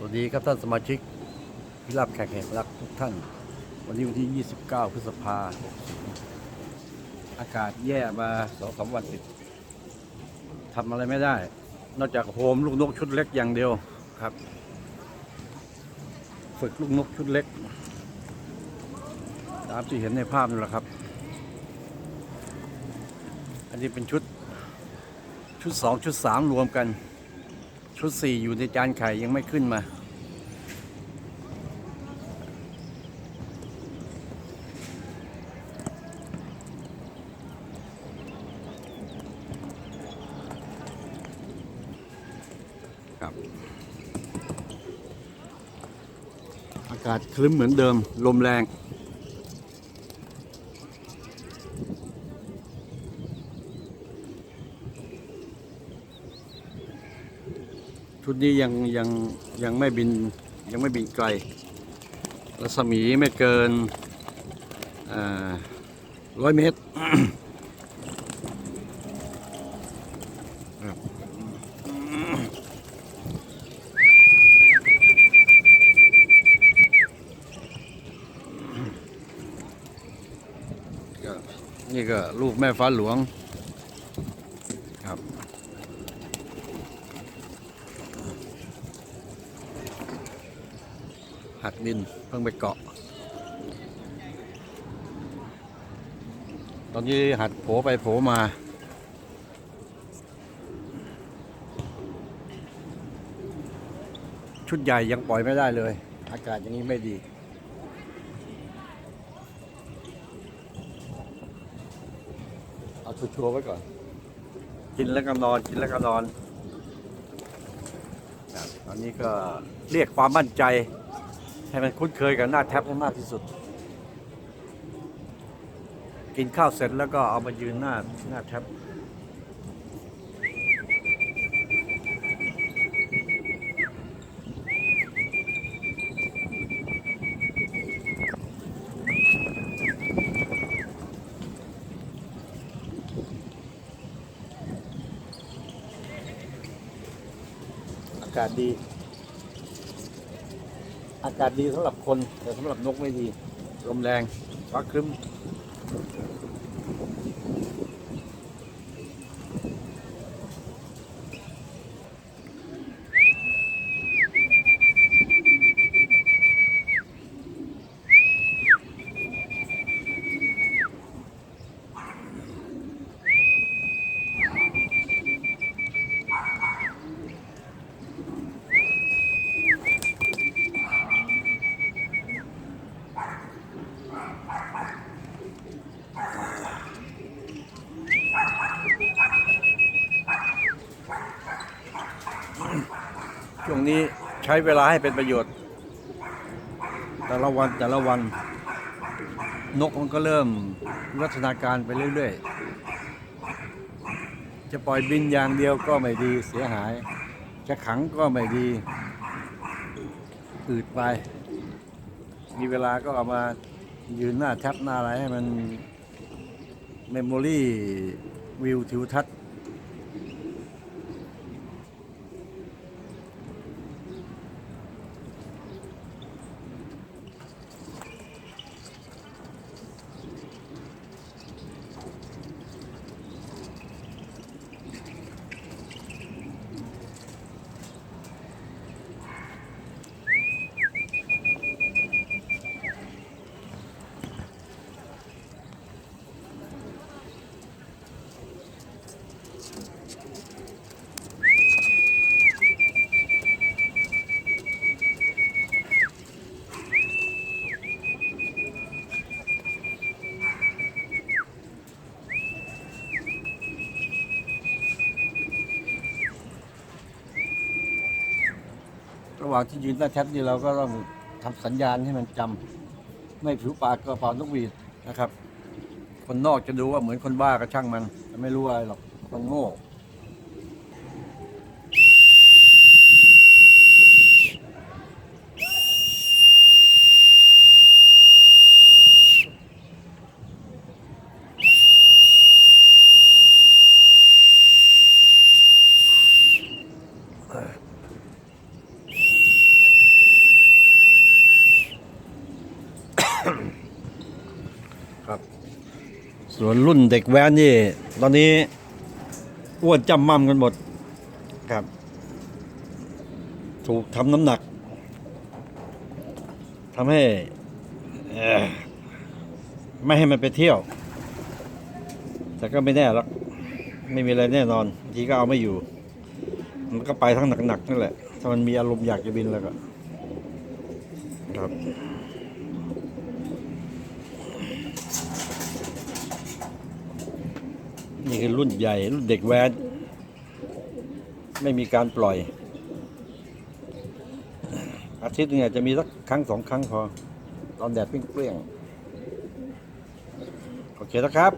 สวัสดีครับท่านสมาชิกพิรับแขกแห่งรักทุกท่าน วันนี้วันที่ 29 พฤษภาคมอากาศแย่มาสองสามวันติดทำอะไรไม่ได้ นอกจากโฮมลูกนกชุดเล็กอย่างเดียวครับ ฝึกลูกนกชุดเล็ก ตามที่เห็นในภาพนี่แหละครับ อันนี้เป็นชุดชุดสองชุดสามรวมกัน ชุดสี่อยู่ในจานไข่ยังไม่ขึ้นมา ครับ อากาศคลึ้มเหมือนเดิม ลมแรง ชุดนี้ยังยังยังไม่บินยังไม่บินไกล รัศมีไม่เกินร้อยเมตรนี่ก็ลูกแม่ฟ้าหลวง ครับ หัดดินเพิ่งไปเกาะ ตอนนี้หัดโผไปโผมา ชุดใหญ่ยังปล่อยไม่ได้เลย อากาศอย่างนี้ไม่ดีเอาชัวร์ไว้ก่อน กินแล้วก็นอน กินแล้วก็นอนรับตอนนี้ก็เรียกความมั่นใจ ให้มันคุ้นเคยกับหน้าแท็บให้มากที่สุด กินข้าวเสร็จแล้วก็เอามายืนหน้าหน้าแท็บอากาศดี อากาศดีสำหรับคน แต่สำหรับนกไม่ดี ลมแรงฟ้าครึ้ม ช่วงนี้ใช้เวลาให้เป็นประโยชน์ แต่ละวันแต่ละวัน นกมันก็เริ่มวัฒนาการไปเรื่อยๆ จะปล่อยบินอย่างเดียวก็ไม่ดีเสียหาย จะขังก็ไม่ดีอืดไป มีเวลาก็เอามายืนหน้าแท็บหน้าอะไรให้มันเมมโมรี่วิวทิวทัศน์ ระหว่างที่ยืนหน้าแท็บนี่เราก็ต้องทำสัญญาณให้มันจำไม่ผิวปากก็เป่านกหวีดนะครับ คนนอกจะดูว่าเหมือนคนบ้าก็ช่างมันไม่รู้อะไรหรอกคนโง่ ส่วนรุ่นเด็กแว้นนี่ ตอนนี้อ้วนจำมั่มกันหมดครับ ถูกทำน้ำหนักทำให้เอ่อไม่ให้มันไปเที่ยว แต่ก็ไม่แน่หรอกไม่มีอะไรแน่นอนบางทีก็เอาไม่อยู่ มันก็ไปทั้งหนักๆนั่นแหละ ถ้ามันมีอารมณ์อยากจะบินแล้วก็ ครับ นี่คือรุ่นใหญ่ รุ่นเด็กแว้นไม่มีการปล่อย อาทิตย์หนึงอาจจะมีสักครั้งสองครั้งพอ ตอนแดดเปรี้ยงๆโอเคนะครับ